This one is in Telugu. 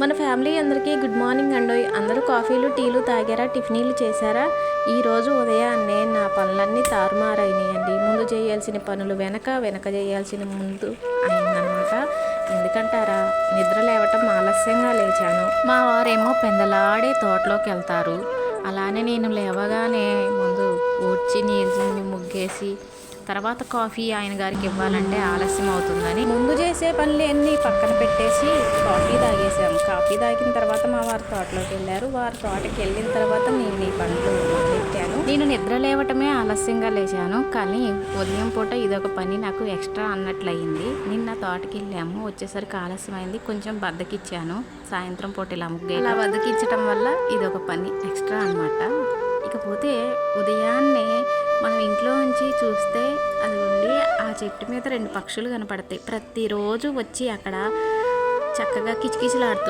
మన ఫ్యామిలీ అందరికీ గుడ్ మార్నింగ్ అండి. అందరూ కాఫీలు టీలు తాగారా? టిఫినీలు చేశారా? ఈరోజు ఉదయాన్నే నా పనులన్నీ తారుమారైనాయండి. ముందు చేయాల్సిన పనులు వెనక వెనక చేయాల్సిన ముందు అయిందనమాట. ఎందుకంటారా? నిద్ర లేవటం ఆలస్యంగా లేచాను. మా వారేమో పెందలాడే తోటలోకి వెళ్తారు అలానే నేను లేవగానే ముందు ఊడ్చి నీళ్ళు ముగ్గేసి తర్వాత కాఫీ ఆయన గారికి ఇవ్వాలంటే ఆలస్యం అవుతుందని ముందు చేసే పనులు అన్నీ పక్కన పెట్టేసి కాఫీ తాగేసాం వారి తోటలోకి వెళ్ళారు. వారి తోటకి వెళ్ళిన తర్వాత నేను ఈ పనులు పెట్టాను నేను నిద్ర లేవటమే ఆలస్యంగా లేచాను. కానీ ఉదయం పూట ఇదొక పని నాకు ఎక్స్ట్రా అన్నట్లయింది. నిన్న తోటకి వెళ్ళాము. వచ్చేసరికి ఆలస్యమైంది. కొంచెం బద్దకిచ్చాను. సాయంత్రం పూట ఇలా ముగ్గు ఇలా బద్దకిచ్చటం వల్ల ఇదొక పని ఎక్స్ట్రా అన్నమాట. ఇకపోతే ఉదయాన్నే మనం ఇంట్లో నుంచి చూస్తే అది ఉండి ఆ చెట్టు మీద రెండు పక్షులు కనపడతాయి. ప్రతిరోజు వచ్చి అక్కడ చక్కగా కిచకిచలాడుతూ